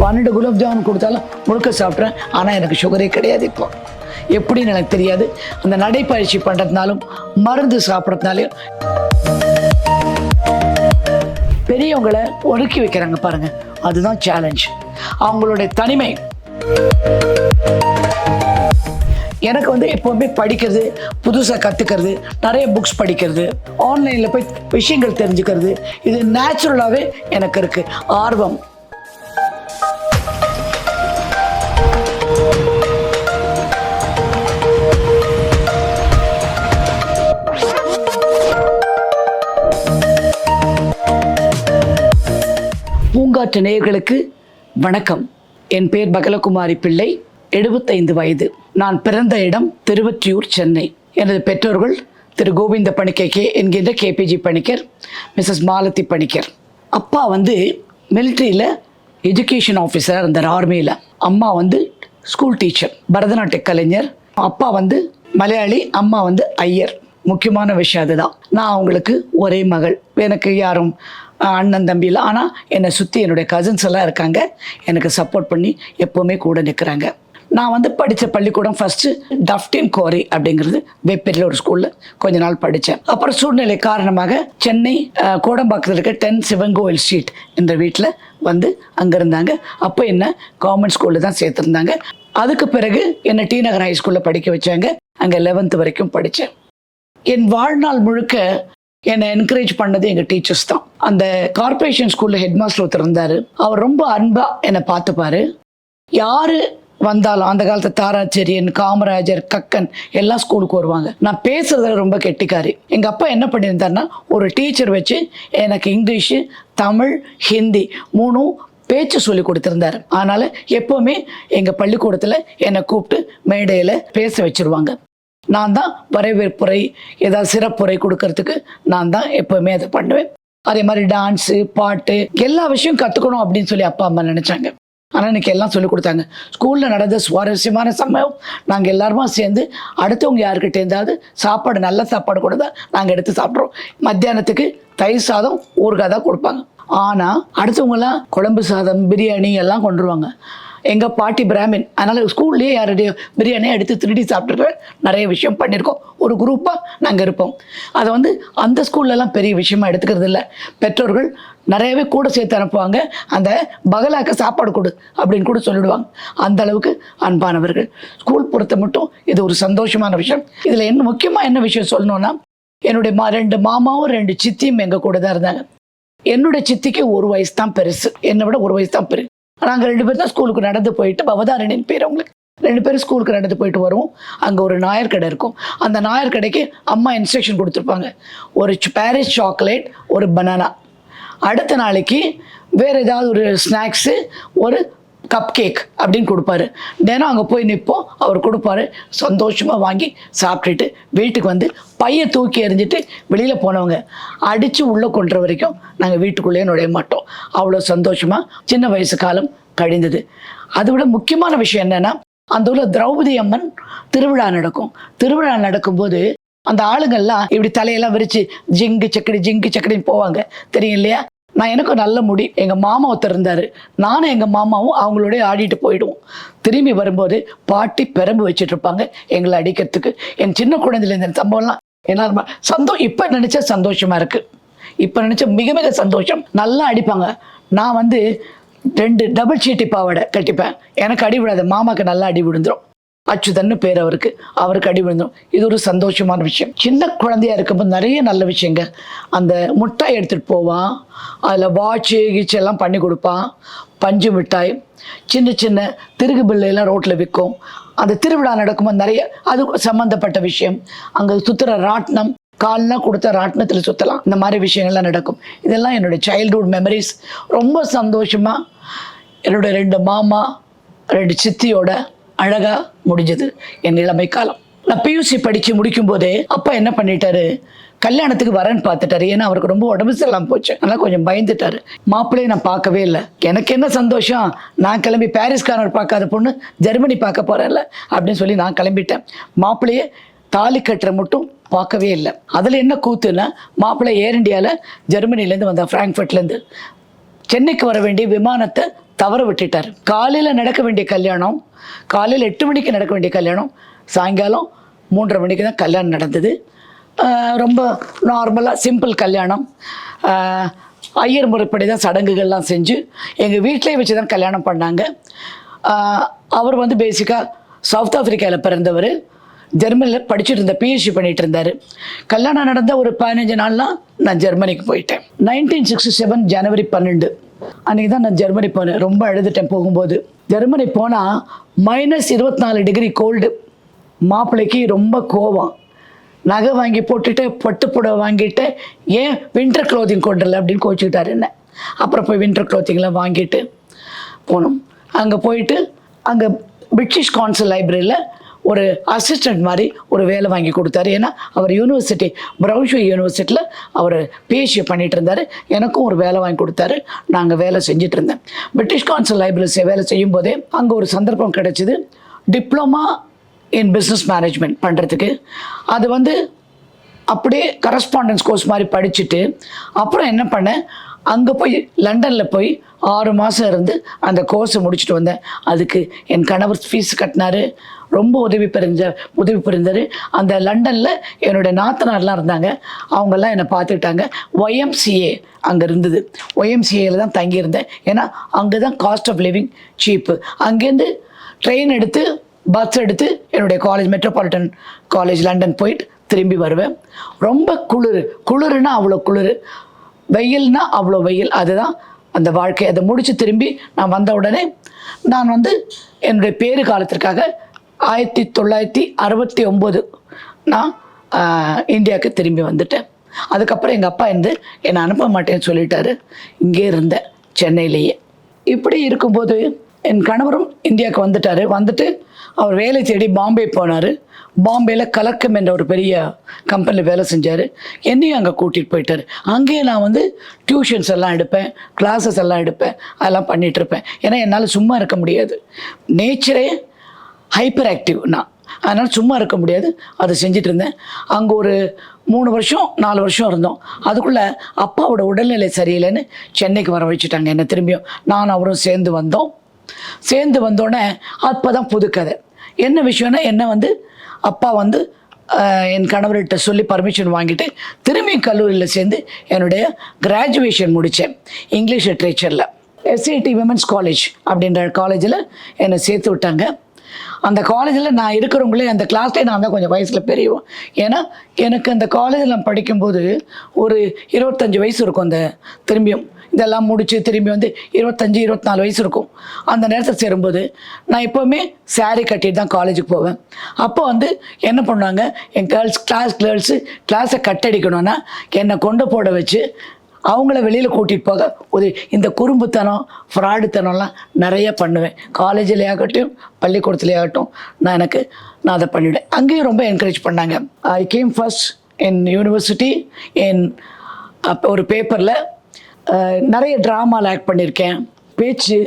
பன்னெண்டு குலாப் ஜாமுன் கொடுத்தாலும் முழுக்க சாப்பிட்றேன் ஆனால் எனக்கு சுகரே கிடையாது இப்போ. எப்படின்னு எனக்கு தெரியாது. அந்த நடைப்பயிற்சி பண்ணுறதுனாலும் மருந்து சாப்பிட்றதுனாலையும். பெரியவங்களை ஒடுக்கி வைக்கிறாங்க பாருங்க. அதுதான் சேலஞ்ச் அவங்களுடைய தனிமை. எனக்கு வந்து எப்போவுமே படிக்கிறது புதுசாக கற்றுக்கிறது நிறைய புக்ஸ் படிக்கிறது ஆன்லைனில் போய் விஷயங்கள் தெரிஞ்சுக்கிறது இது நேச்சுரலாகவே எனக்கு இருக்குது ஆர்வம். பூங்காற்று நேயர்களுக்கு வணக்கம். என் பேர் பகலகுமாரி பிள்ளை எழுபத்தைந்து வயது. நான் பிறந்த இடம் திருவற்றியூர் சென்னை. எனது பெற்றோர்கள் திரு கோவிந்த பணிக்கை கே என்கின்ற கேபிஜி பணிக்கர் மிஸ்ஸஸ் மாலதி பணிக்கர். அப்பா வந்து மிலிட்ரியில் எஜுகேஷன் ஆஃபீஸராக இருந்தார் ஆர்மியில் அம்மா வந்து ஸ்கூல் டீச்சர் பரதநாட்டிய கலைஞர். அப்பா வந்து மலையாளி அம்மா வந்து ஐயர். முக்கியமான விஷயம் அதுதான். நான் அவங்களுக்கு ஒரே மகள். எனக்கு யாரும் அண்ணன் தம்பி இல்லை ஆனால் என்னை சுற்றி என்னுடைய கசின்ஸ் எல்லாம் இருக்காங்க. எனக்கு சப்போர்ட் பண்ணி எப்போவுமே கூட நிற்கிறாங்க நான் வந்து படித்த பள்ளிக்கூடம் ஃபஸ்ட்டு டஃப்டின் கோரி அப்படிங்கிறது வேப்பேரியில் ஒரு ஸ்கூலில் கொஞ்ச நாள் படித்தேன் அப்புறம் சூழ்நிலை காரணமாக சென்னை கோடம்பாக்கத்தில் இருக்க டென் சிவங்கோவில் ஸ்ட்ரீட் என்ற வீட்டில் வந்து அங்கே இருந்தாங்க. அப்போ என்ன கவர்மெண்ட் ஸ்கூலில் தான் சேர்த்துருந்தாங்க. அதுக்கு பிறகு என்னை டி நகர் ஹை ஸ்கூலில் படிக்க வச்சாங்க. அங்கே லெவன்த்து வரைக்கும் படித்தேன் என் வாழ்நாள் முழுக்க என்னை என்கரேஜ் பண்ணது எங்கள் டீச்சர்ஸ் தான். அந்த கார்ப்பரேஷன் ஸ்கூலில் ஹெட் மாஸ்டர் ஒருத்தர் இருந்தார். அவர் ரொம்ப அன்பாக என்னை பார்த்துப்பாரு. யார் வந்தாலும் அந்த காலத்து தாராச்சரியன் காமராஜர் கக்கன் எல்லாம் ஸ்கூலுக்கு வருவாங்க. நான் பேசுறதுல ரொம்ப கெட்டிக்காரி. எங்கள் அப்பா என்ன பண்ணியிருந்தாருன்னா ஒரு டீச்சர் வச்சு எனக்கு இங்கிலீஷு தமிழ் ஹிந்தி மூணும் பேச்சு சொல்லி கொடுத்துருந்தாரு. அதனால் எப்போவுமே எங்கள் பள்ளிக்கூடத்தில் என்னை கூப்பிட்டு மேடையில் பேச வச்சிருவாங்க. நான் தான் வரவேற்புரை ஏதாவது சிறப்புரை கொடுக்கறதுக்கு நான் தான் எப்போவுமே அதை பண்ணுவேன். அதே மாதிரி டான்ஸு பாட்டு எல்லா விஷயம் கற்றுக்கணும் அப்படின்னு சொல்லி அப்பா அம்மா நினச்சாங்க. ஆனால் எனக்கு எல்லாம் சொல்லி கொடுத்தாங்க. ஸ்கூலில் நடந்த சுவாரஸ்யமான சமயம் நாங்கள் எல்லாருமா சேர்ந்து அடுத்தவங்க யாருக்கிட்ட இருந்தாவது சாப்பாடு நல்ல சாப்பாடு கூட தான் நாங்கள் எடுத்து சாப்பிட்றோம். மத்தியானத்துக்கு தயிர் சாதம் ஊறுகாய் தான் கொடுப்பாங்க. ஆனால் அடுத்தவங்களாம் குழம்பு சாதம் பிரியாணி எல்லாம் கொண்டுருவாங்க எங்கள் பாட்டி பிராமின். அதனால் ஸ்கூல்லேயே யாருடைய பிரியாணியை எடுத்து திருடி சாப்பிட்டுட்டு நிறைய விஷயம் பண்ணியிருக்கோம். ஒரு குரூப்பாக நாங்கள் இருப்போம். அதை வந்து அந்த ஸ்கூல்லலாம் பெரிய விஷயமா எடுத்துக்கிறது இல்லை. பெற்றோர்கள் நிறையவே கூட சேர்த்து அனுப்புவாங்க. அந்த பகலாக்க சாப்பாடு கொடு அப்படின்னு கூட சொல்லிடுவாங்க. அந்த அளவுக்கு அன்பானவர்கள். ஸ்கூல் பொறுத்த மட்டும் இது ஒரு சந்தோஷமான விஷயம். இதில் என்ன முக்கியமாக என்ன விஷயம் சொல்லணும்னா என்னுடைய மா ரெண்டு மாமாவும் ரெண்டு சித்தியும் எங்கள் கூட தான் இருந்தாங்க. என்னுடைய சித்திக்கு ஒரு வயசு தான் பெருசு. என்னை விட ஒரு வயசு தான் பெருசு நாங்கள் ரெண்டு பேரும் தான் ஸ்கூலுக்கு நடந்து போயிட்டு பவதாரணின் பேர் அவங்களுக்கு. ரெண்டு பேரும் ஸ்கூலுக்கு நடந்து போயிட்டு வருவோம். அங்கே ஒரு நாயர் கடை இருக்கும். அந்த நாயர் கடைக்கு அம்மா இன்ஸ்ட்ரக்ஷன் கொடுத்துருப்பாங்க. ஒரு பேரிஸ் சாக்லேட் ஒரு பனானா அடுத்த நாளைக்கு வேறு ஏதாவது ஒரு ஸ்நாக்ஸு ஒரு கப் கேக் அப்படின்னு கொடுப்பாரு. தினம் அங்கே போய் நிற்போம் அவர் கொடுப்பாரு. சந்தோஷமாக வாங்கி சாப்பிட்டுட்டு வீட்டுக்கு வந்து பையை தூக்கி எறிஞ்சிட்டு வெளியில் போனவங்க. அடித்து உள்ளே கொண்டுற வரைக்கும் நாங்கள் வீட்டுக்குள்ளேயே நுழைய மாட்டோம். அவ்வளோ சந்தோஷமாக சின்ன வயசு காலம் கழிந்தது. அதை விட முக்கியமான விஷயம் என்னென்னா அந்த ஊரில் திரௌபதி அம்மன் திருவிழா நடக்கும். திருவிழா நடக்கும்போது அந்த ஆளுங்கள்லாம் இப்படி தலையெல்லாம் விரித்து ஜிங்கு சக்கடி ஜிங்கு சக்கடின்னு போவாங்க. தெரியும் இல்லையா? நான் எனக்கும் நல்ல முடி. எங்கள் மாமா ஒருத்தர் இருந்தார். நானும் எங்கள் மாமாவும் அவங்களோடய ஆடிட்டு போயிடுவோம். திரும்பி வரும்போது பாட்டி பெரம்பு வச்சுட்டு இருப்பாங்க. எங்களை அடிக்கிறதுக்கு. என் சின்ன குழந்தையில இந்த சம்பவம்லாம் என்ன சந்தோ இப்போ நினச்சா சந்தோஷமாக இருக்குது இப்போ நினச்சா மிக மிக சந்தோஷம். நல்லா அடிப்பாங்க. நான் வந்து ரெண்டு டபுள் சீட்டி பாவாடை கட்டிப்பேன். எனக்கு அடி விடாது மாமாவுக்கு நல்லா அடி விழுந்துரும். அச்சுதன்னு பேர் அவருக்கு. அவருக்கு அடி விழுந்தோம். இது ஒரு சந்தோஷமான விஷயம். சின்ன குழந்தையா இருக்கும்போது நிறைய நல்ல விஷயங்க. அந்த முட்டாய் எடுத்துகிட்டு போவான். அதில் வாட்சு கீச்சு எல்லாம் பண்ணி கொடுப்பான். பஞ்சு மிட்டாய். சின்ன சின்ன திருகு பிள்ளையெல்லாம் ரோட்டில் விற்கும். அந்த திருவிழா நடக்கும்போது நிறைய அது சம்மந்தப்பட்ட விஷயம். அங்கே சுற்றுற ராட்டினம் கால்லாம் கொடுத்த ராட்டினத்தில் சுற்றலாம் இந்த மாதிரி விஷயங்கள்லாம் நடக்கும். இதெல்லாம் என்னுடைய சைல்டுஹுட் மெமரிஸ் ரொம்ப சந்தோஷமாக என்னுடைய ரெண்டு மாமா ரெண்டு சித்தியோட அழகாக முடிஞ்சது. என் இளமை காலம். நான் பியூசி படித்து முடிக்கும் போதே அப்பா என்ன பண்ணிட்டாரு? கல்யாணத்துக்கு வரேன்னு பார்த்துட்டாரு. ஏன்னா அவருக்கு ரொம்ப உடம்பு சரியில்லாமல் போச்சு. அதனால் கொஞ்சம் பயந்துட்டாரு. மாப்பிள்ளையை நான் பார்க்கவே இல்லை. எனக்கு என்ன சந்தோஷம்? நான் கிளம்பி பாரிஸ்காரர் பார்க்காத பொண்ணு ஜெர்மனி பார்க்க போகிறேன்ல அப்படின்னு சொல்லி நான் கிளம்பிட்டேன். மாப்பிள்ளையே தாலி கட்டுற மட்டும் பார்க்கவே இல்லை. அதில் என்ன கூத்துன்னா மாப்பிள்ளை ஏர் இந்தியாவில் ஜெர்மனிலேருந்து வந்தேன் ஃப்ராங்க்ஃபர்ட்லேருந்து சென்னைக்கு வர வேண்டிய விமானத்தை தவற விட்டுட்டார். காலையில் நடக்க வேண்டிய கல்யாணம் காலையில் எட்டு மணிக்கு நடக்க வேண்டிய கல்யாணம் சாயங்காலம் மூன்றரை மணிக்கு தான் கல்யாணம் நடந்தது. ரொம்ப நார்மலாக சிம்பிள் கல்யாணம். ஐயர் முறைப்படி தான் சடங்குகள்லாம் செஞ்சு எங்கள் வீட்டிலே வச்சு தான் கல்யாணம் பண்ணாங்க. அவர் வந்து பேசிக்காக சவுத் ஆஃப்ரிக்காவில் பிறந்தவர். ஜெர்மனியில் படிச்சுட்டு இருந்த பிஹெச்டி பண்ணிட்டு இருந்தார். கல்யாணம் நடந்த ஒரு பதினஞ்சு நாள்லாம் நான் ஜெர்மனிக்கு போயிட்டேன். நைன்டீன் சிக்ஸ்டி செவன் ஜனவரி பன்னெண்டு. அன்றைக்கி தான் நான் ஜெர்மனி போனேன். ரொம்ப அழுதுட்டேன் போகும்போது. ஜெர்மனி போனால் மைனஸ் இருபத்தி நாலு டிகிரி கோல்டு மாப்பிள்ளைக்கு ரொம்ப கோவம். நகை வாங்கி போட்டுட்டு பட்டு புடவை வாங்கிட்டு ஏன் வின்டர் க்ளோத்திங் கொண்டுல அப்படின்னு கோச்சிக்கிட்டாரு என்ன. அப்புறம் போய் வின்டர் க்ளோத்திங்லாம் வாங்கிட்டு போனோம். அங்கே போயிட்டு அங்கே பிரிட்டிஷ் கான்சல் லைப்ரரியில் ஒரு அசிஸ்டன்ட் மாதிரி ஒரு வேலை வாங்கி கொடுத்தாரு. ஏன்னா அவர் யூனிவர்சிட்டி பிரவுன்ஷோ யூனிவர்சிட்டியில் அவர் பிஹெச்டி பண்ணிகிட்டு இருந்தார். எனக்கும் ஒரு வேலை வாங்கி கொடுத்தாரு. நாங்கள் வேலை செஞ்சுட்டு இருந்தேன் பிரிட்டிஷ் கான்சல் லைப்ரரி வேலை செய்யும் போதே அங்கே ஒரு சந்தர்ப்பம் கிடைச்சிது. டிப்ளமா இன் பிஸ்னஸ் மேனேஜ்மெண்ட் பண்ணுறதுக்கு அது வந்து அப்படியே கரஸ்பாண்டன்ஸ் கோர்ஸ் மாதிரி படிச்சுட்டு அப்புறம் என்ன பண்ணேன் அங்கே போய் லண்டனில் போய் ஆறு மாதம் இருந்து அந்த கோர்ஸை முடிச்சுட்டு வந்தேன். அதுக்கு என் கணவர் ஃபீஸ் கட்டினாரு. ரொம்ப உதவி புரிஞ்ச உதவி புரிந்தார் அந்த லண்டனில் என்னுடைய நாத்தனார்லாம் இருந்தாங்க. அவங்கெல்லாம் என்னை பார்த்துக்கிட்டாங்க. ஒய்எம்சிஏ அங்கே இருந்தது. ஒய்எம்சிஏல தான் தங்கியிருந்தேன். ஏன்னா அங்கே தான் காஸ்ட் ஆஃப் லிவிங் சீப்பு அங்கேருந்து ட்ரெயின் எடுத்து பஸ் எடுத்து என்னுடைய காலேஜ் மெட்ரோபாலிட்டன் காலேஜ் லண்டன் போயிட்டு திரும்பி வருவேன். ரொம்ப குளிர். குளிர்னா அவ்வளோ குளிர். வெயில்னா அவ்வளோ வெயில். அதுதான் அந்த வாழ்க்கை. அதை முடித்து திரும்பி நான் வந்த உடனே நான் வந்து என்னுடைய பேறு காலத்திற்காக ஆயிரத்தி தொள்ளாயிரத்தி அறுபத்தி ஒம்பது நான் இந்தியாவுக்கு திரும்பி வந்துட்டேன். அதுக்கப்புறம் எங்கள் அப்பா இருந்து என்னை அனுப்ப மாட்டேன்னு சொல்லிட்டாரு. இங்கே இருந்தேன் சென்னையிலேயே. இப்படி இருக்கும்போது என் கணவரும் இந்தியாவுக்கு வந்துட்டார். வந்துட்டு அவர் வேலை தேடி பாம்பே போனார். பாம்பேயில் கலக்கம் என்ற ஒரு பெரிய கம்பெனியில் வேலை செஞ்சார். என்னையும் அங்கே கூட்டிகிட்டு போயிட்டார். அங்கேயே நான் வந்து டியூஷன்ஸ் எல்லாம் எடுப்பேன் கிளாஸஸ் எல்லாம் எடுப்பேன் அதெல்லாம் பண்ணிகிட்ருப்பேன் ஏன்னா என்னால் சும்மா இருக்க முடியாது. நேச்சரே ஹைப்பர் ஆக்டிவ் நான் அதனால் சும்மா இருக்க முடியாது. அதை செஞ்சுட்டு இருந்தேன். அங்கே ஒரு மூணு வருஷம் நாலு வருஷம் இருந்தோம். அதுக்குள்ளே அப்பாவோட உடல்நிலை சரியில்லைன்னு சென்னைக்கு வர வச்சுட்டாங்க என்னை திரும்பியும். நான் அவரும் சேர்ந்து வந்தோம். சேர்ந்து வந்தோடனே அப்போ தான் புது கதை. என்ன விஷயம்னா என்ன வந்து அப்பா வந்து என் கணவர்கிட்ட சொல்லி பர்மிஷன் வாங்கிட்டு திரும்பி கல்லூரியில் சேர்ந்து என்னுடைய கிராஜுவேஷன் முடித்தேன் இங்கிலீஷ் லிட்ரேச்சரில் எஸ்ஐடி விமன்ஸ் காலேஜ் அப்படின்ற காலேஜில் என்னை சேர்த்து விட்டாங்க. அந்த காலேஜில் நான் இருக்கிறவங்களே அந்த கிளாஸ்லேயே நான் தான் கொஞ்சம் வயசில் பெரியவோம் ஏன்னா எனக்கு அந்த காலேஜில் நான் படிக்கும்போது ஒரு இருபத்தஞ்சி வயசு இருக்கும் அந்த திரும்பியும். இதெல்லாம் முடித்து திரும்பி வந்து இருபத்தஞ்சி இருபத்தி நாலு வயசு இருக்கும். அந்த நேரத்தில் சேரும்போது நான் எப்போவுமே saree கட்டிட்டு தான் காலேஜுக்கு போவேன். அப்போ வந்து என்ன பண்ணுவாங்க என் கேர்ள்ஸ் கிளாஸ் கேர்ள்ஸு கிளாஸை கட்டடிக்கணும்னா என்னை கொண்டு போட வச்சு அவங்கள வெளியில் கூட்டிகிட்டு போக ஒரு இந்த குறும்புத்தனம் ஃப்ராடுத்தனம்லாம் நிறைய பண்ணுவேன். காலேஜில் ஆகட்டும் ஆகட்டும் நான் எனக்கு நான் அதை பண்ணிவிடுவேன். அங்கேயும் ரொம்ப என்கரேஜ் பண்ணாங்க. I came first in university என் அப்போ ஒரு பேப்பரில் நிறைய ட்ராமாவில் ஆக்ட் பண்ணியிருக்கேன். பேச்சு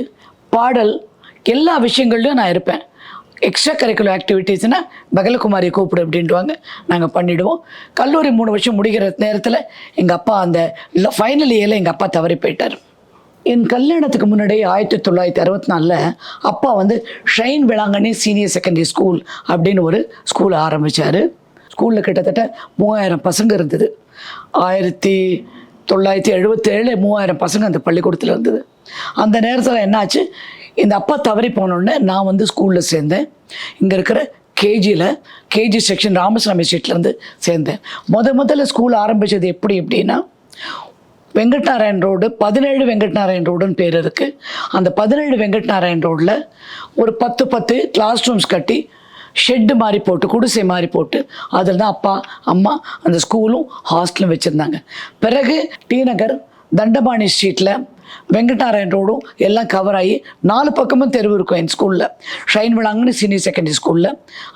பாடல் எல்லா விஷயங்கள்லையும் நான் இருப்பேன். எக்ஸ்ட்ரா கரிக்குலர் ஆக்டிவிட்டீஸ்னால் பகலகுமாரி கூப்பிடு அப்படின்ட்டுவாங்க நாங்கள் பண்ணிவிடுவோம் கல்லூரி மூணு வருஷம் முடிகிற நேரத்தில் எங்கள் அப்பா அந்த ஃபைனல் இயரில் எங்கள் அப்பா தவறி போயிட்டார். என் கல்யாணத்துக்கு முன்னாடி ஆயிரத்தி தொள்ளாயிரத்தி அறுபத்தி நாலில் அப்பா வந்து shine Velankanni senior secondary school அப்படின்னு ஒரு ஸ்கூல் ஆரம்பித்தார் ஸ்கூலில் கிட்டத்தட்ட மூவாயிரம் பசங்க இருந்தது. ஆயிரத்தி தொள்ளாயிரத்தி எழுபத்தேழு மூவாயிரம் பசங்க அந்த பள்ளிக்கூடத்தில் இருந்தது. அந்த நேரத்தில் என்னாச்சு? இந்த அப்பா தவறி போனோடனே நான் வந்து ஸ்கூலில் சேர்ந்தேன். இங்கே இருக்கிற கேஜியில் கேஜி செக்ஷன் ராமசாமி ஸ்ட்ரீட்லேருந்து சேர்ந்தேன். முத முதல்ல ஸ்கூல் ஆரம்பித்தது எப்படி எப்படின்னா வெங்கட்நாராயண் ரோடு பதினேழு வெங்கட்நாராயண் ரோடுன்னு பேர் இருக்குது அந்த பதினேழு வெங்கட்நாராயண் ரோட்டில் ஒரு பத்து பத்து கிளாஸ் ரூம்ஸ் கட்டி ஷெட்டு மாதிரி போட்டு குடிசை மாதிரி போட்டு அதில் தான் அப்பா அம்மா அந்த ஸ்கூலும் ஹாஸ்டலும் வச்சுருந்தாங்க. பிறகு டி நகர் தண்டபாணி ஸ்ட்ரீட்டில் வெங்கட்நாராயண் ரோடும் எல்லாம் கவர் ஆகி நாலு பக்கமும் தெருவு இருக்கும் என் ஸ்கூலில் ஷைன் விழாங்கன்னு சீனியர் செகண்டரி ஸ்கூலில்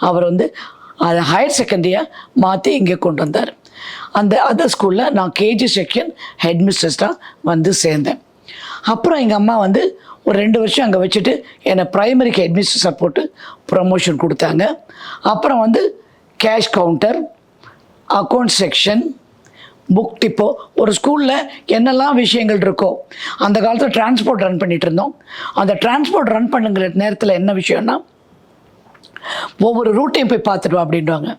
அவர் வந்து அதை ஹையர் செகண்டரியாக மாற்றி இங்கே கொண்டு வந்தார். அந்த அதர் ஸ்கூலில் நான் கேஜி செக்ஷன் ஹெட் மிஸ்டர்ஸ்டாக வந்து சேர்ந்தேன். அப்புறம் எங்கள் அம்மா வந்து ஒரு ரெண்டு வருஷம் அங்கே வச்சுட்டு என்னை ப்ரைமரிக்கு ஹெட்மிஸ்டர்ஸாக போட்டு ப்ரமோஷன் கொடுத்தாங்க. அப்புறம் வந்து cash counter account section book depot ஒரு ஸ்கூலில் என்னெல்லாம் விஷயங்கள் இருக்கோ அந்த காலத்தில் டிரான்ஸ்போர்ட் ரன் பண்ணிட்டு இருந்தோம். அந்த டிரான்ஸ்போர்ட் ரன் பண்ணுங்கிற நேரத்தில் என்ன விஷயம்னா ஒவ்வொரு ரூட்டையும் போய் பார்த்துட்டு வா அப்படின்வாங்க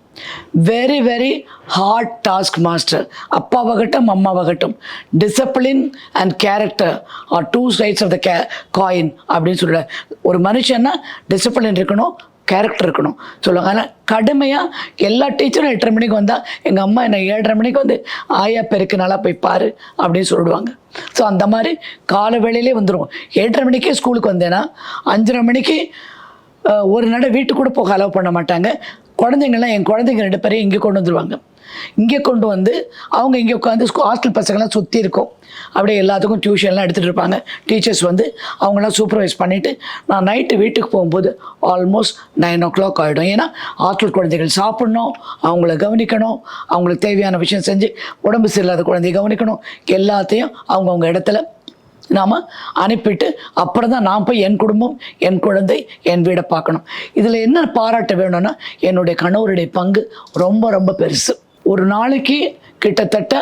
very very hard task master அப்பாவாகட்டும் அம்மாவாகட்டும். Discipline and character are two sides of the K coin அப்படின்னு சொல்ல ஒரு மனுஷன்னா டிசிப்ளின் இருக்கணும் கேரக்டர் இருக்கணும். சொல்லுவாங்க. ஆனால் கடுமையாக எல்லா டீச்சரும் எட்டரை மணிக்கு வந்தால் எங்கள் அம்மா என்னை ஏழரை மணிக்கு வந்து ஆயா பெருக்கு நல்லா போய் பாரு அப்படின்னு சொல்லிடுவாங்க. ஸோ அந்த மாதிரி கால வேளையிலே வந்துடுவோம் ஏழரை மணிக்கே ஸ்கூலுக்கு வந்தேன்னா அஞ்சரை மணிக்கு ஒரு நட வீட்டுக்கு கூட போக அலோவ் பண்ண மாட்டாங்க. குழந்தைங்கள்லாம் என் குழந்தைங்க ரெண்டு பேரையும் இங்கே கொண்டு வந்துருவாங்க. இங்கே கொண்டு வந்து அவங்க இங்கே உட்காந்து ஹாஸ்டல் பசங்களாம் சுற்றி இருக்கும். அப்படியே எல்லாத்துக்கும் டியூஷன்லாம் எடுத்துகிட்டு இருப்பாங்க. டீச்சர்ஸ் வந்து அவங்களாம் சூப்பர்வைஸ் பண்ணிவிட்டு நான் நைட்டு வீட்டுக்கு போகும்போது ஆல்மோஸ்ட் நைன் ஓ கிளாக் ஆகிடும் ஏன்னா ஹாஸ்டல் குழந்தைகள் சாப்பிட்ணும் அவங்கள கவனிக்கணும் அவங்களுக்கு தேவையான விஷயம் செஞ்சு உடம்பு சரியில்லாத குழந்தைய கவனிக்கணும். எல்லாத்தையும் அவங்கவுங்க இடத்துல நாம் அனுப்பிட்டு அப்புறம் தான் நான் போய் என் குடும்பம் என் குழந்தை என் வீடை பார்க்கணும். இதில் என்ன பாராட்ட வேணும்னா என்னுடைய கணவருடைய பங்கு ரொம்ப ரொம்ப பெருசு. ஒரு நாளைக்கு கிட்டத்தட்ட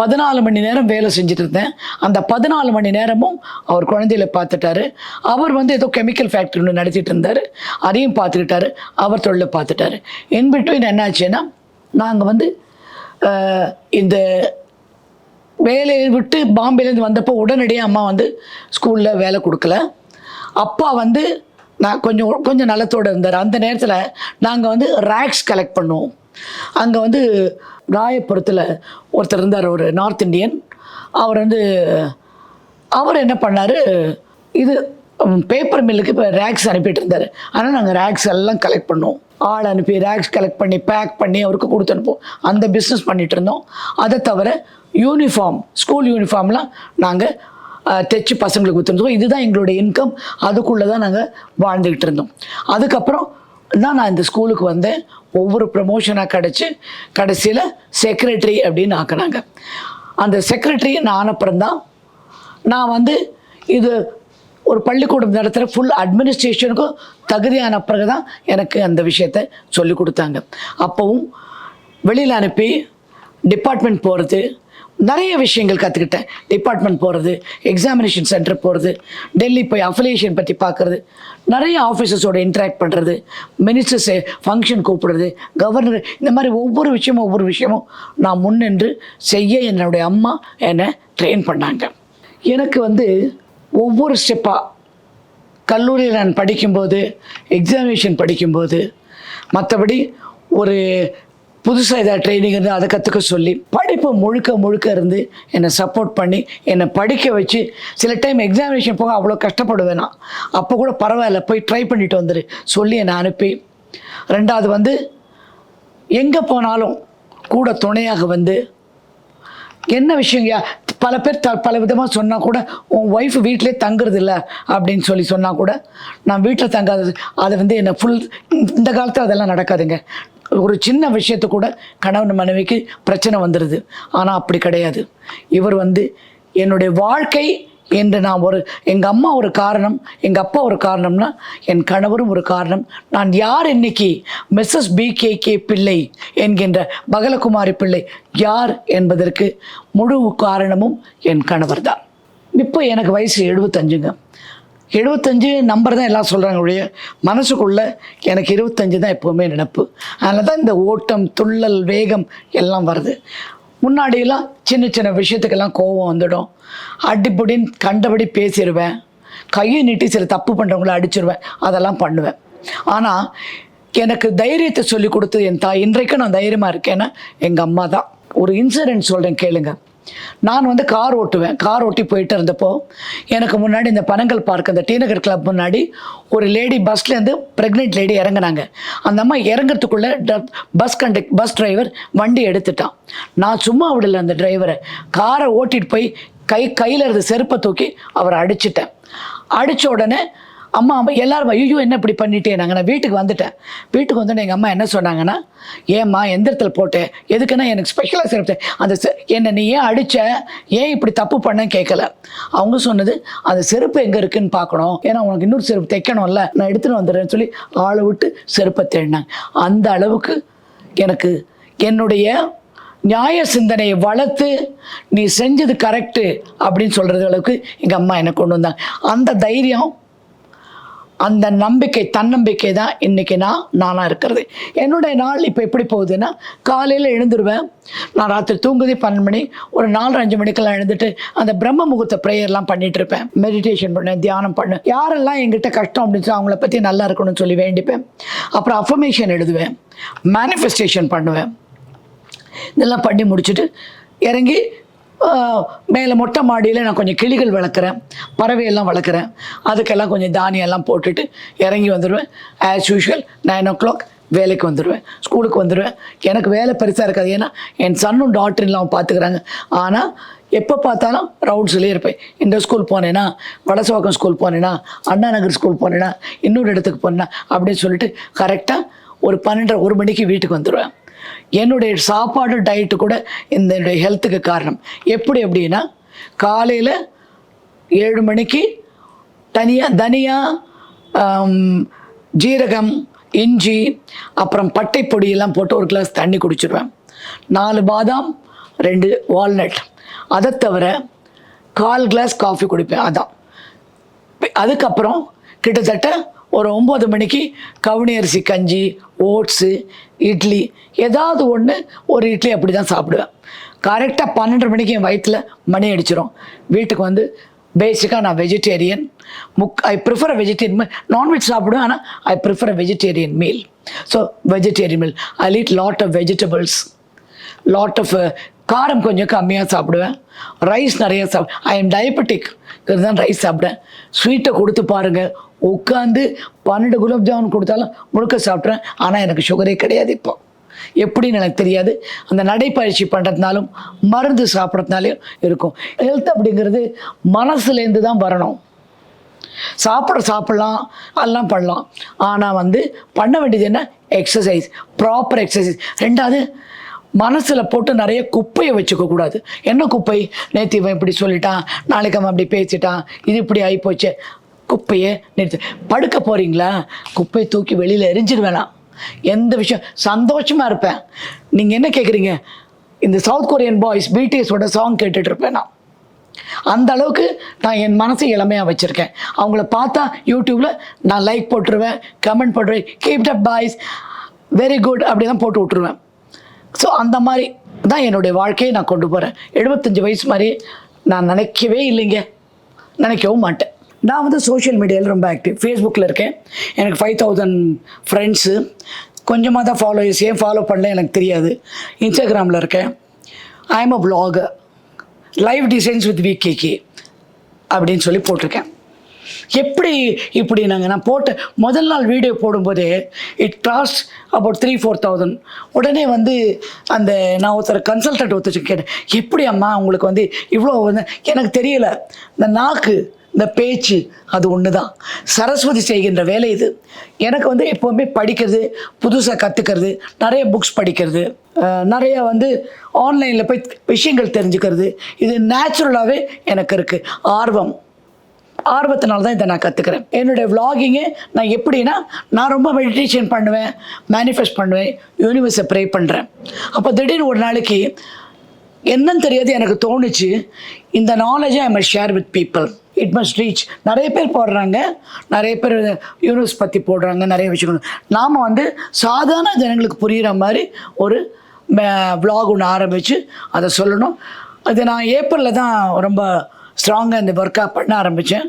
பதினாலு மணி நேரம் வேலை செஞ்சுட்டு இருந்தேன். அந்த பதினாலு மணி நேரமும் அவர் குழந்தையில பார்த்துட்டாரு. அவர் வந்து ஏதோ கெமிக்கல் ஃபேக்ட்ரி ஒன்று நடத்திட்டு இருந்தார். அதையும் பார்த்துக்கிட்டாரு. அவர் தொழிலை பார்த்துட்டாரு. இன் பிட்வீன் என்னாச்சுன்னா நாங்கள் வந்து இந்த வேலையை விட்டு பாம்பேலேருந்து வந்தப்போ உடனடியாக அம்மா வந்து ஸ்கூலில் வேலை கொடுக்கல. அப்பா வந்து நான் கொஞ்சம் கொஞ்சம் நலத்தோடு இருந்தார். அந்த நேரத்தில் நாங்கள் வந்து ரேக்ஸ் கலெக்ட் பண்ணுவோம். அங்கே வந்து ராயபுரத்தில் ஒருத்தர் இருந்தார் ஒரு நார்த் இந்தியன் அவர் வந்து அவர் என்ன பண்ணார் இது பேப்பர் மில்லுக்கு இப்போ ரேக்ஸ் அனுப்பிட்டு இருந்தார். ஆனால் நாங்கள் ரேக்ஸ் எல்லாம் கலெக்ட் பண்ணுவோம் ஆள் அனுப்பி ரேக்ஸ் கலெக்ட் பண்ணி பேக் பண்ணி அவருக்கு கொடுத்து அனுப்புவோம். அந்த பிஸ்னஸ் பண்ணிகிட்டு இருந்தோம். அதை தவிர யூனிஃபார்ம் ஸ்கூல் யூனிஃபார்ம்லாம் நாங்கள் தைச்சு பசங்களுக்கு கொடுத்துருந்தோம் இதுதான் எங்களுடைய இன்கம் அதுக்குள்ளே தான் நாங்கள் வாழ்ந்துக்கிட்டு இருந்தோம். அதுக்கப்புறம் தான் நான் இந்த ஸ்கூலுக்கு வந்தேன். ஒவ்வொரு ப்ரமோஷனாக கிடச்சி கடைசியில் செக்ரட்டரி அப்படின்னு ஆக்கினாங்க. அந்த செக்ரட்டரி நான் அப்புறம்தான் நான் வந்து இது ஒரு பள்ளிக்கூடம் நடத்துகிற ஃபுல் அட்மினிஸ்ட்ரேஷனுக்கும் தகுதியான பிறகு தான் எனக்கு அந்த விஷயத்தை சொல்லி கொடுத்தாங்க. அப்போவும் வெளியில் அனுப்பி டிபார்ட்மெண்ட் போகிறது நிறைய விஷயங்கள் கற்றுக்கிட்டேன் டிபார்ட்மெண்ட் போகிறது எக்ஸாமினேஷன் சென்டர் போகிறது டெல்லி போய் அஃபிலியேஷன் பற்றி பார்க்குறது நிறைய ஆஃபீஸர்ஸோட இன்ட்ராக்ட் பண்ணுறது மினிஸ்டர்ஸை ஃபங்க்ஷன் கூப்பிடுறது கவர்னர் இந்த மாதிரி ஒவ்வொரு விஷயமும் ஒவ்வொரு விஷயமும் நான் முன்னின்று செய்ய என்னுடைய அம்மா என்னை ட்ரெயின் பண்ணாங்க. எனக்கு வந்து ஒவ்வொரு ஸ்டெப்பாக கல்லூரியில் நான் படிக்கும்போது எக்ஸாமினேஷன் படிக்கும்போது மற்றபடி ஒரு புதுசாக ஏதாவது ட்ரைனிங் இருந்து அதை கற்றுக்க சொல்லி படிப்பு முழுக்க முழுக்க இருந்து என்னை சப்போர்ட் பண்ணி என்னை படிக்க வச்சு சில டைம் எக்ஸாமினேஷன் போக அவ்வளோ கஷ்டப்படுவேன் நான். அப்போ கூட பரவாயில்ல போய் ட்ரை பண்ணிட்டு வந்துரு. சொல்லி என்னை அனுப்பி. ரெண்டாவது வந்து எங்கே போனாலும் கூட துணையாக வந்து என்ன விஷயங்கயா பல பேர் த பல விதமாக சொன்னால் கூட உன் ஒய்ஃப் வீட்டிலே தங்குறது இல்லை அப்படின்னு சொல்லி சொன்னால் கூட நான் வீட்டில் தங்காதது அதை வந்து என்னை ஃபுல் இந்த காலத்தில் அதெல்லாம் நடக்காதுங்க. ஒரு சின்ன விஷயத்து கூட கணவன் மனைவிக்கு பிரச்சனை வந்துடுது ஆனால் அப்படி கிடையாது. இவர் வந்து என்னுடைய வாழ்க்கை என்று நான் ஒரு எங்கள் அம்மா ஒரு காரணம் எங்கள் அப்பா ஒரு காரணம்னா என் கணவரும் ஒரு காரணம். நான் யார் இன்னைக்கு மிஸ்ஸஸ் பி கே கே பிள்ளை என்கின்ற பகலகுமாரி பிள்ளை யார் என்பதற்கு முழு காரணமும் என் கணவர் தான். இப்போ எனக்கு வயசு எழுபத்தஞ்சுங்க. எழுபத்தஞ்சு நம்பர் தான் எல்லாம் சொல்கிறாங்க ஒழிய மனசுக்குள்ள எனக்கு இருபத்தஞ்சு தான் எப்போவுமே நினப்பு. அதனால தான் இந்த ஓட்டம் துள்ளல் வேகம் எல்லாம் வருது. முன்னாடியெல்லாம் சின்ன சின்ன விஷயத்துக்கெல்லாம் கோபம் வந்துடும். அடிப்படின்னு கண்டபடி பேசிடுவேன் கையை நீட்டி சில தப்பு பண்ணுறவங்கள அடிச்சிருவேன். அதெல்லாம் பண்ணுவேன். ஆனால் எனக்கு தைரியத்தை சொல்லி கொடுத்து என் தாய் இன்றைக்கும் நான் தைரியமாக இருக்கேன்னா எங்கள் அம்மா தான். ஒரு இன்சிடென்ட் சொல்கிறேன் கேளுங்கள் நான் வந்து கார் ஓட்டுவேன். கார் ஓட்டி போயிட்டு இருந்தப்போ எனக்கு முன்னாடி இந்த பனங்கள் பார்க் அந்த டிநகர் கிளப் முன்னாடி ஒரு லேடி பஸ்லேருந்து ப்ரெக்னென்ட் லேடி இறங்குனாங்க. அந்த அம்மா இறங்குறதுக்குள்ளே பஸ் கண்டக்ட் பஸ் டிரைவர் வண்டி எடுத்துட்டான். நான் சும்மா விடல அந்த டிரைவரை காரை ஓட்டிட்டு போய் கை கையில் இருந்த செருப்பை தூக்கி அவரை அடிச்சிட்டேன். அடித்த உடனே அம்மா அம்மா எல்லாரும் ஐயோ என்ன இப்படி பண்ணிட்டேனாங்க நான் வீட்டுக்கு வந்துட்டேன். வீட்டுக்கு வந்தோடனே எங்கள் அம்மா என்ன சொன்னாங்கன்னா ஏம்மா எந்திரத்தில் போட்டேன். எதுக்குன்னா எனக்கு ஸ்பெஷலாக செருப்பு அந்த என்னை நீ ஏன் அடித்த ஏன் இப்படி தப்பு பண்ணேன்னு கேட்கல அவங்க சொன்னது அந்த செருப்பு எங்கே இருக்குன்னு பார்க்கணும் ஏன்னா உனக்கு இன்னொரு செருப்பு தைக்கணும்ல. நான் எடுத்துகிட்டு வந்துடுறேன்னு சொல்லி ஆளை விட்டு செருப்பை தேடினாங்க. அந்த அளவுக்கு எனக்கு என்னுடைய நியாய சிந்தனையை வளர்த்து நீ செஞ்சது கரெக்டு அப்படின்னு சொல்கிறது அளவுக்கு எங்கள் அம்மா என்னை கொண்டு வந்தாங்க. அந்த தைரியம் அந்த நம்பிக்கை தன்னம்பிக்கை தான் இன்றைக்கி நான் நானாக இருக்கிறது. என்னுடைய நாள் இப்போ எப்படி போகுதுன்னா காலையில் எழுந்துருவேன். நான் ராத்திரி தூங்குதே பன்னெண்டு மணி ஒரு நாலு அஞ்சு மணிக்கெல்லாம் எழுந்துட்டு அந்த பிரம்ம முகூர்த்த ப்ரேயர்லாம் பண்ணிட்டு இருப்பேன். மெடிடேஷன் பண்ணேன் தியானம் பண்ணேன் யாரெல்லாம் எங்கிட்ட கஷ்டம் அப்படின்னு அவங்கள பற்றி நல்லா இருக்கணும்னு சொல்லி வேண்டிப்பேன். அப்புறம் அஃபர்மேஷன் எழுதுவேன். மேனிஃபெஸ்டேஷன் பண்ணுவேன். இதெல்லாம் பண்ணி முடிச்சுட்டு இறங்கி மேலே மொட்டை மாடியில் நான் கொஞ்சம் கிளிகள் வளர்க்குறேன். பறவையெல்லாம் வளர்க்குறேன். அதுக்கெல்லாம் கொஞ்சம் தானியெல்லாம் போட்டுட்டு இறங்கி வந்துடுவேன். As usual nine o'clock வேலைக்கு வந்துடுவேன். ஸ்கூலுக்கு வந்துடுவேன். எனக்கு வேலை பெருசாக இருக்காது. ஏன்னா என் சன்னும் டாக்டர்லாம் பார்த்துக்கிறாங்க. ஆனால் எப்போ பார்த்தாலும் ரவுண்ட்ஸ்லேயே இருப்பேன். இந்த ஸ்கூல் போனேன்னா வடசவாக்கம் ஸ்கூல் போனேன்னா அண்ணா நகர் ஸ்கூல் போனேன்னா இன்னொரு இடத்துக்கு போனேன்னா அப்படின்னு சொல்லிட்டு கரெக்டாக ஒரு பன்னெண்டரை ஒரு மணிக்கு வீட்டுக்கு வந்துடுவேன். என்னுடைய சாப்பாடு டயட்டு கூட இந்த என்னுடைய ஹெல்த்துக்கு காரணம். எப்படி அப்படின்னா காலையில் ஏழு மணிக்கு தனியாக தனியாக ஜீரகம் இஞ்சி அப்புறம் பட்டை பொடியெல்லாம் போட்டு ஒரு கிளாஸ் தண்ணி குடிச்சிடுவேன் நாலு பாதாம் ரெண்டு வால்நட் அதை தவிர கால் கிளாஸ் காஃபி குடிப்பேன். அதான். அதுக்கப்புறம் கிட்டத்தட்ட ஒரு ஒம்பது மணிக்கு கவுனி அரிசி கஞ்சி ஓட்ஸு இட்லி ஏதாவது ஒன்று ஒரு இட்லி அப்படி தான் சாப்பிடுவேன் கரெக்டாக பன்னெண்டு மணிக்கு என் வயிற்றில் மணி அடிச்சிடும் வீட்டுக்கு வந்து பேசிக்காக நான் vegetarian much I prefer vegetarian non veg சாப்பிடுவேன் ஆனால் I prefer vegetarian meal so vegetarian meal I lead lot of vegetables lot of காரம் கொஞ்சம் கம்மியாக சாப்பிடுவேன். ரைஸ் நிறையா சாப் ஐ எம் டயபெட்டிக் தான் ரைஸ் சாப்பிடுவேன். ஸ்வீட்டை கொடுத்து பாருங்கள் உட்காந்து பன்னெண்டு குலாப் ஜாமுன் கொடுத்தாலும் முழுக்க சாப்பிட்றேன் ஆனால் எனக்கு சுகரே கிடையாது இப்போ. எப்படின்னு எனக்கு தெரியாது. அந்த நடைப்பயிற்சி பண்ணுறதுனாலும் மருந்து சாப்பிட்றதுனாலையும் இருக்கும். ஹெல்த் அப்படிங்கிறது மனசுலேருந்து தான் வரணும். சாப்பிட சாப்பிட்லாம் எல்லாம் பண்ணலாம். ஆனால் வந்து பண்ண வேண்டியது என்ன? எக்ஸசைஸ் ப்ராப்பர் எக்ஸசைஸ் ரெண்டாவது மனசில் போட்டு நிறைய குப்பையை வச்சுக்கக்கூடாது என்ன குப்பை? நேற்று இவன் இப்படி சொல்லிட்டான் நாளைக்கு அவன் அப்படி பேசிட்டான் இது இப்படி ஆகிப்போச்சு குப்பையை நிறுத்து படுக்க போகிறீங்களா குப்பையை தூக்கி வெளியில் எரிஞ்சிடுவேனா எந்த விஷயம்? சந்தோஷமாக இருப்பேன். நீங்கள் என்ன கேட்குறீங்க இந்த சவுத் கொரியன் பாய்ஸ் பிடிஎஸோட சாங் கேட்டுட்டு இருப்பேன் நான். அந்த அளவுக்கு நான் என் மனசை இளமையாக வச்சுருக்கேன். அவங்கள பார்த்தா யூடியூப்பில் நான் லைக் போட்டுருவேன் கமெண்ட் போட்டுருவேன் keep up boys very good அப்படி தான் போட்டு விட்ருவேன் ஸோ அந்த மாதிரி தான் என்னுடைய வாழ்க்கையை நான் கொண்டு போகிறேன் எழுபத்தஞ்சி வயசு மாதிரி நான் நினைக்கவே இல்லைங்க. நினைக்கவும் மாட்டேன். நான் வந்து சோஷியல் மீடியாவில் ரொம்ப ஆக்டிவ் ஃபேஸ்புக்கில் இருக்கேன். எனக்கு ஃபைவ் தௌசண்ட் ஃப்ரெண்ட்ஸு கொஞ்சமாக தான் ஃபாலோயர்ஸ் ஏன் ஃபாலோ பண்ணல எனக்கு தெரியாது. இன்ஸ்டாகிராமில் இருக்கேன். I am a blogger live designs with VKK அப்படின்னு சொல்லி போட்டிருக்கேன். எப்படி இப்படி நாங்கள் நான் போட்ட முதல் நாள் வீடியோ போடும்போதே it cost about three four thousand உடனே வந்து அந்த நான் ஒருத்தர் கன்சல்டன்ட் ஒருத்தர் கேட்டேன். எப்படி அம்மா உங்களுக்கு வந்து இவ்வளோ வந்து எனக்கு தெரியல. இந்த நாக்கு இந்த பேச்சு அது ஒன்று தான் சரஸ்வதி செய்கின்ற வேலை இது. எனக்கு வந்து எப்போவுமே படிக்கிறது புதுசாக கற்றுக்கிறது நிறைய புக்ஸ் படிக்கிறது நிறைய வந்து ஆன்லைனில் போய் விஷயங்கள் தெரிஞ்சுக்கிறது. இது நேச்சுரலாகவே எனக்கு இருக்குது ஆர்வம். ஆர்வத்தினால தான் இதை நான் கற்றுக்கிறேன் என்னுடைய vlogging-ஏ நான் எப்படின்னா நான் ரொம்ப மெடிடேஷன் பண்ணுவேன் மேனிஃபெஸ்ட் பண்ணுவேன் யூனிவர்ஸை ப்ரே பண்ணுறேன் அப்போ திடீர்னு ஒரு நாளைக்கு என்னன்னு தெரியாது எனக்கு தோணுச்சு இந்த நாலேஜை I must share with people it must reach நிறைய பேர் போடுறாங்க. நிறைய பேர் யூனிவர்ஸ் பற்றி போடுறாங்க நிறைய விஷயங்கள். நாம் வந்து சாதாரண ஜனங்களுக்கு புரிகிற மாதிரி ஒரு vlog ஒன்று ஆரம்பித்து அதை சொல்லணும். அது நான் ஏப்ரலில் தான் ரொம்ப ஸ்ட்ராங்காக இந்த ஒர்க்காக பண்ண ஆரம்பித்தேன்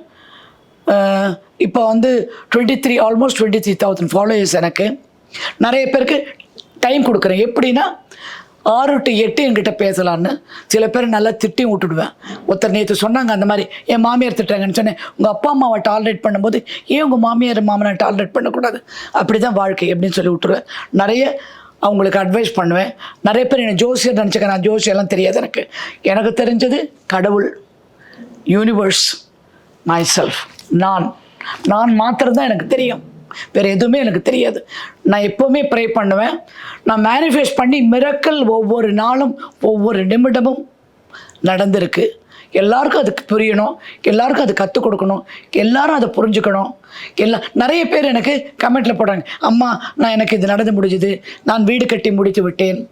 இப்போ வந்து twenty three almost twenty three thousand followers எனக்கு. நிறைய பேருக்கு டைம் கொடுக்குறேன். எப்படின்னா ஆறு டு எட்டு என்கிட்ட பேசலான்னு. சில பேர் நல்லா திட்டி விட்டுடுவேன். ஒருத்தர் நேற்று சொன்னாங்க அந்த மாதிரி என் மாமியார் திட்டாங்கன்னு சொன்னேன். உங்கள் அப்பா அம்மாவை டாலரேட் பண்ணும்போது ஏன் உங்கள் மாமியார் மாமனை டாலரேட் பண்ணக்கூடாது? அப்படி தான் வாழ்க்கை அப்படின்னு சொல்லி விட்டுருவேன். நிறைய அவங்களுக்கு அட்வைஸ் பண்ணுவேன். நிறைய பேர் என்னை ஜோசியர் நினச்சிக்க நான் ஜோசியெல்லாம் தெரியாது எனக்கு. எனக்கு தெரிஞ்சது கடவுள் யூனிவர்ஸ் மை செல்ஃப் நான். நான் மாத்திரம்தான் எனக்கு தெரியும். வேறு எதுவுமே எனக்கு தெரியாது. நான் எப்போவுமே ப்ரே பண்ணுவேன். நான் மேனிஃபெஸ்ட் பண்ணி மிரக்கல் ஒவ்வொரு நாளும் ஒவ்வொரு நிமிடமும் நடந்திருக்கு. எல்லாருக்கும் அதுக்கு புரியணும். எல்லாருக்கும் அது கற்றுக் கொடுக்கணும். எல்லாரும் அதை புரிஞ்சுக்கணும். எல்லா நிறைய பேர் எனக்கு கமெண்ட்டில் போடுறாங்க. அம்மா நான் எனக்கு இது நடந்து முடிஞ்சுது. நான் வீடு கட்டி முடித்து விட்டேன்.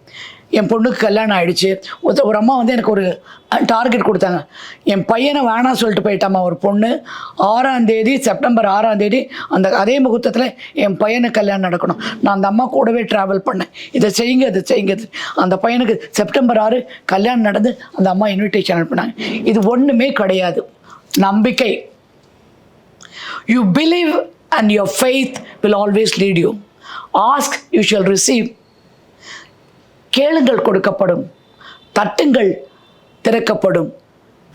என் பொண்ணுக்கு கல்யாணம் ஆயிடுச்சு. ஒருத்த ஒரு அம்மா வந்து எனக்கு ஒரு டார்கெட் கொடுத்தாங்க. என் பையனை வேணாம் சொல்லிட்டு போயிட்டாம்மா ஒரு பொண்ணு. ஆறாம் தேதி செப்டம்பர் ஆறாம் தேதி அந்த அதே முகூர்த்தத்தில் என் பையனுக்கு கல்யாணம் நடக்கணும். நான் அந்த அம்மா கூடவே ட்ராவல் பண்ணேன். இதை செய்யுங்க இதை செய்யுங்க. அந்த பையனுக்கு செப்டம்பர் ஆறு கல்யாணம் நடந்து அந்த அம்மா இன்விடேஷன் அனுப்புனாங்க. இது ஒன்றுமே கிடையாது. நம்பிக்கை. You believe and your faith will always lead you ask you shall receive கேளுங்கள் கொடுக்கப்படும். தட்டுங்கள் திறக்கப்படும்.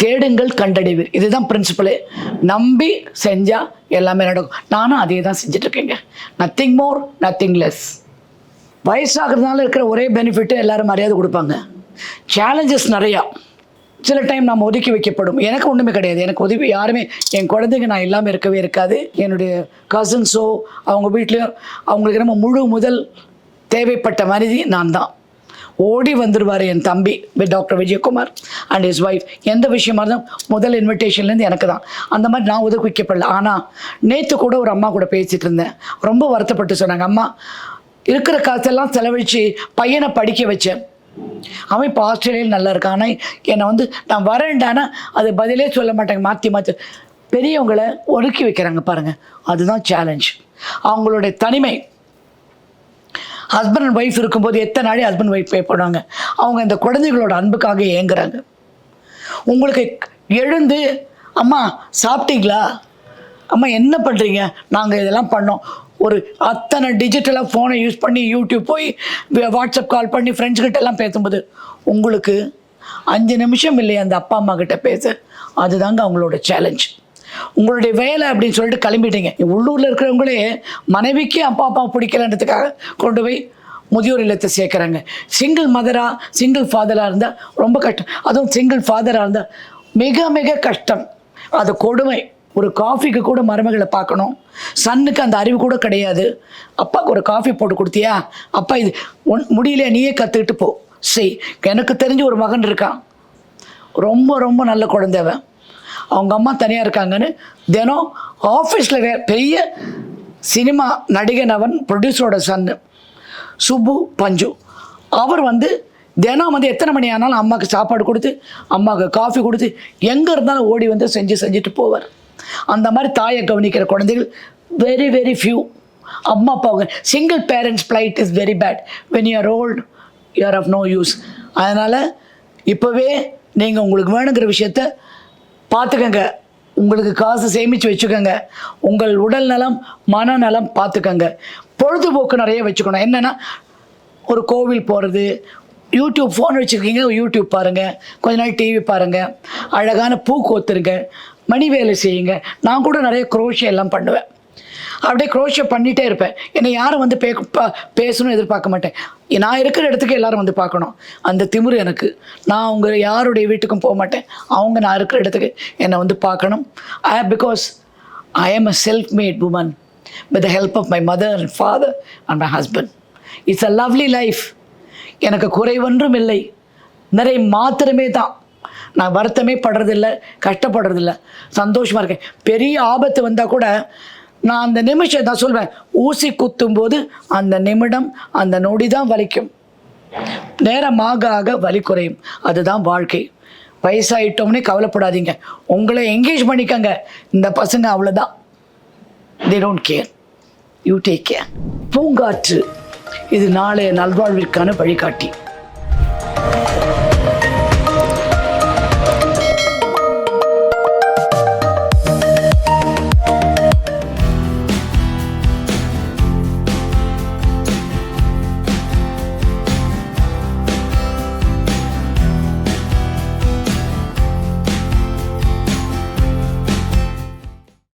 தேடுங்கள் கண்டடைவீர். இதுதான் பிரின்சிபல் நம்பி செஞ்சால் எல்லாமே நடக்கும். நானும் அதே தான் செஞ்சிட்ருக்கேங்க. நத்திங் மோர் நத்திங் லெஸ் வயசாகிறதுனால இருக்கிற ஒரே பெனிஃபிட்டு எல்லாரும் மரியாதை கொடுப்பாங்க. சேலஞ்சஸ் நிறையா. சில டைம் நாம் ஒதுக்கி வைக்கப்படும். எனக்கு ஒன்றுமே கிடையாது. எனக்கு உதவி யாருமே என் குழந்தைங்க நான் இல்லாமல் இருக்கவே இருக்காது. என்னுடைய கசின்ஸோ அவங்க வீட்லேயோ அவங்களுக்கு நம்ம முழு முதல் தேவைப்பட்ட மனிதி நான் தான் ஓடி வந்துடுவார் என் தம்பி doctor Vijayakumar and his wife எந்த விஷயமா இருந்தாலும் முதல் இன்விடேஷன்லேருந்து எனக்கு தான். அந்த மாதிரி நான் உதவி வைக்கப்படல ஆனால் நேற்று கூட ஒரு அம்மா கூட பேசிகிட்டு இருந்தேன். ரொம்ப வருத்தப்பட்டு சொன்னாங்க அம்மா இருக்கிற காசெல்லாம் செலவழித்து பையனை படிக்க வச்சேன். அவன் இப்போ ஆஸ்திரேலியாவில் நல்லா இருக்கான். ஆனால் என்னை வந்து நான் வரேன்டானா அது பதிலே சொல்ல மாட்டாங்க. மாற்றி மாற்றி பெரியவங்களை ஒதுக்கி வைக்கிறாங்க பாருங்கள் அதுதான் சேலஞ்ச் அவங்களுடைய தனிமை. ஹஸ்பண்ட் அண்ட் ஒய்ஃப் இருக்கும்போது எத்தனை நாளே ஹஸ்பண்ட் ஒய்ஃப் பே அவங்க இந்த குழந்தைகளோட அன்புக்காக ஏங்குறாங்க. உங்களுக்கு எழுந்து அம்மா சாப்பிட்டீங்களா? அம்மா என்ன பண்ணுறீங்க நாங்கள் இதெல்லாம் பண்ணோம். ஒரு அத்தனை டிஜிட்டலாக ஃபோனை யூஸ் பண்ணி யூடியூப் போய் வாட்ஸ்அப் கால் பண்ணி ஃப்ரெண்ட்ஸ்கிட்ட எல்லாம் பேசும்போது உங்களுக்கு அஞ்சு நிமிஷம் இல்லையா அந்த அப்பா அம்மா கிட்ட பேச. அதுதாங்க அவங்களோட சேலஞ்ச் உங்களுடைய வேலை அப்படின்னு சொல்லிட்டு கிளம்பிட்டீங்க. உள்ளூரில் இருக்கிறவங்களே மனைவிக்கு அப்பா அப்பா பிடிக்கலன்றதுக்காக கொண்டு போய் முதியோர் இல்லத்தை சேர்க்குறாங்க. சிங்கிள் மதராக சிங்கிள் ஃபாதராக இருந்தால் ரொம்ப கஷ்டம். அதுவும் சிங்கிள் ஃபாதராக இருந்தால் மிக மிக கஷ்டம். அது கொடுமை. ஒரு காஃபிக்கு கூட மருமகளை பார்க்கணும். சன்னுக்கு அந்த அறிவு கூட கிடையாது. அப்பாவுக்கு ஒரு காஃபி போட்டு கொடுத்தியா? அப்பா இது ஒன் முடியல நீயே கற்றுக்கிட்டு போ. செய் எனக்கு தெரிஞ்ச ஒரு மகன் இருக்கான். ரொம்ப ரொம்ப நல்ல குழந்தைவன் அவங்க அம்மா தனியாக இருக்காங்கன்னு தினம் ஆஃபீஸில் வே பெரிய சினிமா நடிகன் அவன் ப்ரொடியூசரோட சன்னு சுப்பு பஞ்சு. அவர் வந்து தினம் வந்து எத்தனை மணி ஆனாலும் அம்மாவுக்கு சாப்பாடு கொடுத்து அம்மாவுக்கு காஃபி கொடுத்து எங்கே இருந்தாலும் ஓடி வந்து செஞ்சு செஞ்சுட்டு போவார். அந்த மாதிரி தாயை கவனிக்கிற குழந்தைகள் வெரி வெரி ஃபியூ அம்மா அப்பாவுக்கு single parents plight is very bad when you're old you're of no use அதனால் இப்போவே நீங்கள் உங்களுக்கு வேணுங்கிற விஷயத்த பார்த்துக்கங்க. உங்களுக்கு காசு சேமித்து வச்சுக்கோங்க. உங்கள் உடல் நலம் மனநலம் பார்த்துக்கங்க. பொழுதுபோக்கு நிறைய வச்சுக்கணும். என்னென்னா ஒரு கோவில் போகிறது யூடியூப் ஃபோன் வச்சுருக்கீங்க யூடியூப் பாருங்கள் கொஞ்ச நாள் டிவி பாருங்கள் அழகான பூ கோத்துருங்க. மணி வேலை செய்யுங்க. நான் கூட நிறைய குரோஷியா எல்லாம் பண்ணுவேன். அப்படியே குரோஷியா பண்ணிகிட்டே இருப்பேன். என்னை யாரும் வந்து பே பேசணும்னு பேசணும் எதிர்பார்க்க மாட்டேன். நான் இருக்கிற இடத்துக்கு எல்லாரும் வந்து பார்க்கணும். அந்த திமிரு எனக்கு. நான் அவங்க யாருடைய வீட்டுக்கும் போக மாட்டேன். அவங்க நான் இருக்கிற இடத்துக்கு என்னை வந்து பார்க்கணும். I because I am a self made woman with the help of my mother and father and my husband it's a lovely life எனக்கு குறைவொன்றும் இல்லை. நிறைய மாத்திரமே தான். நான் வருத்தமே படுறதில்ல கஷ்டப்படுறதில்ல சந்தோஷமாக இருக்கேன். பெரிய ஆபத்து வந்தால் கூட நான் அந்த நிமிஷம் தான் சொல்வேன். ஊசி குத்தும் போது அந்த நிமிடம் அந்த நொடி தான் வலிக்கும். நேரமாக ஆக வலி குறையும். அதுதான் வாழ்க்கை. வயசாயிட்டோம்னே கவலைப்படாதீங்க. உங்களை என்கேஜ் பண்ணிக்கங்க. இந்த பசங்க அவ்வளோதான் they don't care you take care பூங்காற்று இது நாளைய நல்வாழ்விற்கான வழிகாட்டி.